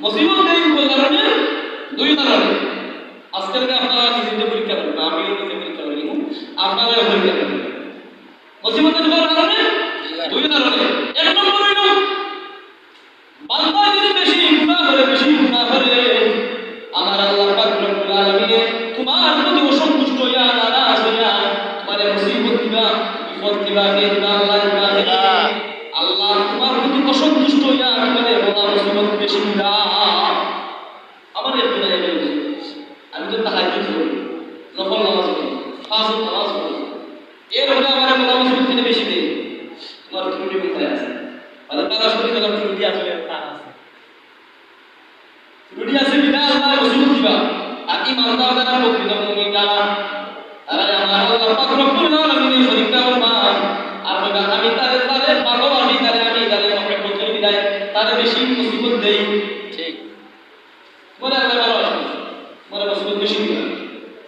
মুসিবত দেই কোন কারণে? দুই কারণে। আজকে থেকে আপনারা নিজেদের পরীক্ষা করবেন? আমিও নিজে পরীক্ষা করি আপনারা পরীক্ষা করবেন। মুসিবতের কারণে? দুই কারণে। এক নম্বর হইল বান্দা যদি বেশি গুনাহ করে বেশি গুনাহ করে আমার আল্লাহ পাক রব্বুল আলামিন তোমার প্রতি অসন্তুষ্ট হইয়া নারাজ হইয়া তোমার মুসিবত দিবা বিপদ দিবা কে দিবা আল্লাহ দিবা। আল্লাহ তোমার প্রতি অসন্তুষ্ট হইয়া তোমার বলা মুসিবত বেশি দিবা আমার এই দুনিয়ায় বলি আমি তো তাহাজ্জুদ করি। নফল নামাজ পড়ি ফাজ নামাজ পড়ি। এর মধ্যে আমার বলা মুসিবত দিনে বেশি দেয় তোমার ত্রুটি কোথায় আছে? মানে তারা শুনি গেলাম ত্রুটি আসলে তার আছে। ত্রুটি আছে বিনা, আল্লাহ মুসিবত দিবা। আর ইমানদার যারা প্রকৃত মুমিন যারা তারা আমার আল্লাহ পাক রব্বুল আলামিনের শরীফটা আমার আর বলে, আমি তারে তারে ভালোবাসি তারে আমি তারে মহব্বত করি তারে বেশি মুসিবত দেই। ঠিক। মনে আল্লাহ ভালোবাসি মনে মুসিবত বেশি দিবা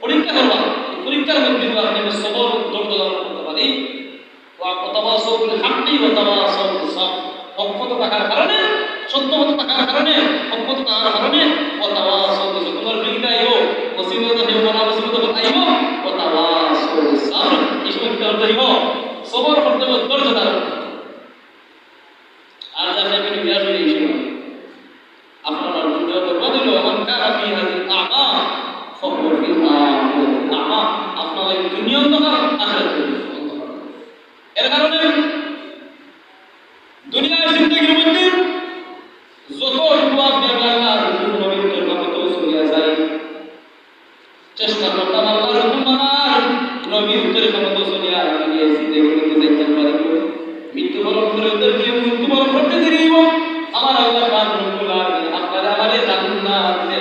পরীক্ষা করবা এই পরীক্ষার মধ্যে যদি আপনি সবর ধৈর্য ধারণ করতে পারি ওয়াতাওয়াসাউ বিল হাক্কি ওয়াতাওয়াসাউ বিস সাবর হকমত থাকার কারণে সত্যমত থাকার কারণে, অক্ষত থাকার কারণে ওয়াতাওয়াসাউ বিস তোমার বিগিটা আইব, মুসিবত হেও বলা মুসিবত আইও ওয়াতাওয়াসাউ বিস সাবর এই সময় করতে হইব সবর করতে হবে ধৈর্য কারণে দুনিয়ার জিন্দগির মধ্যে দেরিব আমার আল্লাহ পাক রব্বুল আলামিন আপনারা আমারে জান্নাতে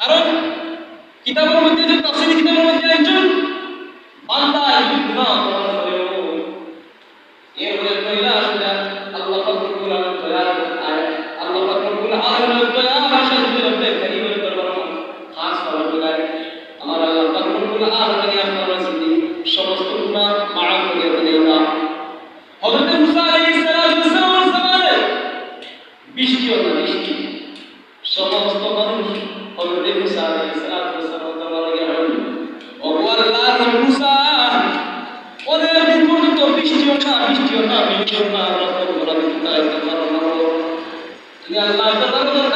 কারণ কিতাবের মধ্যে যে তাফসীর কিতাবের মধ্যে একজন বান্দা আপনার জিন্দি সমস্ত বৃষ্টি মানুষ হযরত মুসা আলাইহিস সালাম মিনহুন্না মিনহুন্না রাসূলুল্লাহ সাল্লাল্লাহু আলাইহি ওয়াসাল্লাম তিনি আল্লাহ তাআলার